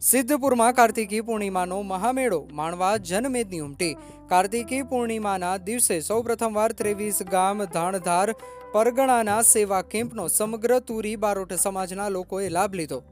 સિદ્ધપુરમાં કાર્તિકી પૂર્ણિમાનો મહામેળો, માણવા જનમેદની ઉમટી. કાર્તિકી પૂર્ણિમાના દિવસે સૌપ્રથમવાર ત્રેવીસ ગામ ધાણધાર પરગણાના સેવા કેમ્પનો સમગ્ર તુરી બારોટ સમાજના લોકોએ લાભ લીધો.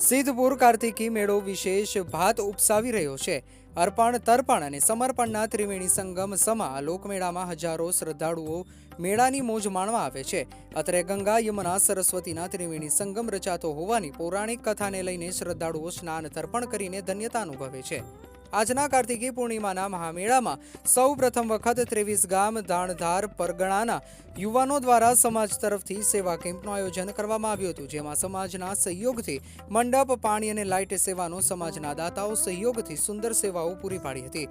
સિદ્ધપુર કાર્તિકી મેળો વિશેષ ભાત ઉપસાવી રહ્યો છે. અર્પણ, તર્પણ અને સમર્પણના ત્રિવેણી સંગમ સમા લોકમેળામાં હજારો શ્રદ્ધાળુઓ મેળાની મોજ માણવા આવે છે. અત્રે ગંગા, યમુના, સરસ્વતીના ત્રિવેણી સંગમ રચાતો હોવાની પૌરાણિક કથાને લઈને શ્રદ્ધાળુઓ સ્નાન, તર્પણ કરીને ધન્યતા અનુભવે છે. આજના કાર્તિકી પૂર્ણિમાના મહામેળામાં સૌ પ્રથમ વખત ત્રેવીસ ગામ ધાણધાર પરગણાના યુવાનો દ્વારા સમાજ તરફથી સેવા કેમ્પનું આયોજન કરવામાં આવ્યું હતું, જેમાં સમાજના સહયોગથી મંડપ, પાણી અને લાઇટ સેવાનો સમાજના દાતાઓ સહયોગથી સુંદર સેવાઓ પૂરી પાડી હતી.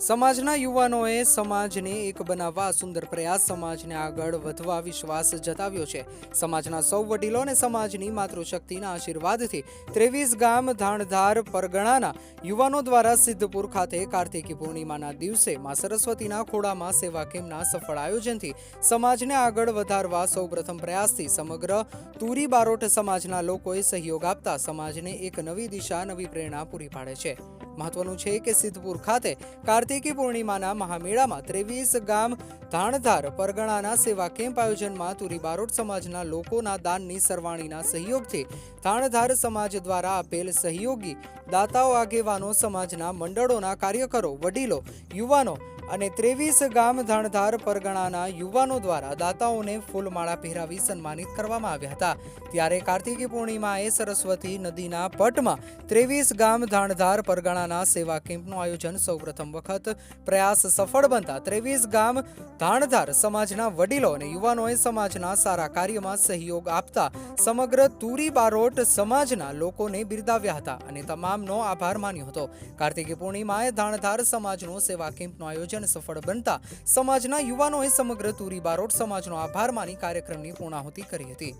સમાજના યુવાનોએ સમાજને એક બનાવવા સુંદર પ્રયાસ, સમાજને આગળ વધવા વિશ્વાસ જતાવ્યો છે. સમાજના સૌ વડીલો અને સમાજની માતૃશક્તિના આશીર્વાદથી ત્રેવીસ ગામ ધાણધાર પરગણાના યુવાનો દ્વારા સિદ્ધપુર ખાતે કાર્તિકી પૂર્ણિમાના દિવસે માં સરસ્વતીના ખોડામાં સેવા કેમ્પના સફળ આયોજનથી સમાજને આગળ વધારવા સૌપ્રથમ પ્રયાસથી સમગ્ર તુરી બારોટ સમાજના લોકોએ સહયોગ આપતા સમાજને એક નવી દિશા, નવી પ્રેરણા પૂરી પાડે છે. મહત્વનું છે કે સિદ્ધપુર ખાતે કાર્તિકી પૂર્ણિમાના મહામેળામાં ત્રેવીસ ગામ ધાણધાર પરગણાના સેવા કેમ્પ આયોજનમાં તુરી બારોટ સમાજના લોકોના દાનની સરવાણીના સહયોગથી ધાણધાર સમાજ દ્વારા આપેલ સહયોગી, દાતાઓ, આગેવાનો, સમાજના મંડળોના કાર્યકરો, વડીલો, યુવાનો અને ત્રેવીસ ગામ ધાણધાર પરગણાના યુવાનો દ્વારા દાતાઓને ફૂલમાળા પહેરાવી સન્માનિત કરવામાં આવ્યા હતા. ત્યારે કાર્તિકી પૂર્ણિમાએ સરસ્વતી નદીના પટમાં ત્રેવીસ ગામ ધાણધાર પરગણાના સેવા કેમ્પનું આયોજન સૌપ્રથમ વખત પ્રયાસ સફળ બનતા ત્રેવીસ ગામ ધાણધાર સમાજના વડીલો અને યુવાનોએ સમાજના સારા કાર્યમાં સહયોગ આપતા સમગ્ર તુરી બારોટ સમાજના લોકોને બિરદાવ્યા હતા અને તમામનો આભાર માન્યો હતો. કાર્તિકી પૂર્ણિમાએ ધાણધાર સમાજનો સેવા કેમ્પનું આયોજન સફળ બનતા સમાજના યુવાનોએ સમગ્ર તુરી બારોટ સમાજનો આભાર માની કાર્યક્રમની પૂર્ણાહુતિ કરી હતી.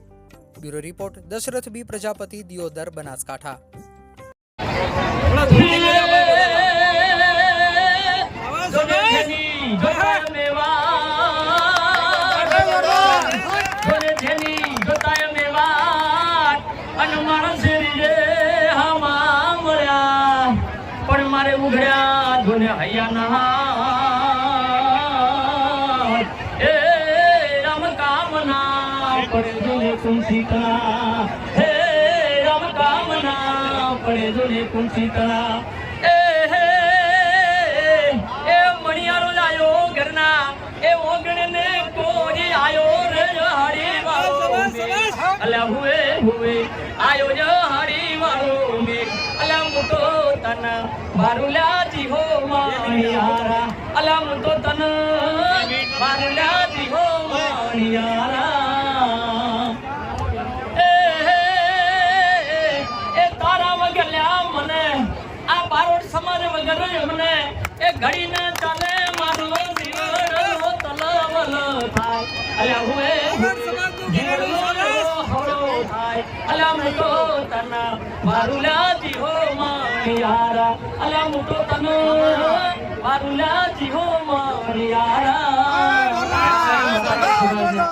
Bureau report, Dashrath B Prajapati, Deodar, Banaskantha. ઉઘડ્યા ધોને હૈયાના એ પડે જોને કુંસીતા હે રામ કામના પડે જોને કુંસીતા એ હે એ મણિયારો લાયો ઘરના એ ઓગણે ને કોઈ આયો રે હરી વાળો અલ્યા હુએ હુએ આયો જ હરી વાળો મે. અલ્યા મુતો તન મારુલા જીહો હો માણિયારા. અલ્યા મુતો તન મારું લાજી હો માણિયારા. ઘડી ન ચાલે મારું જીવન તલવલ થાય. અલ્યા હુએ અલા મુટો તન મારું લાજી હો માણિયારા અલા મુટો તન મારું લાજી હો માણિયારા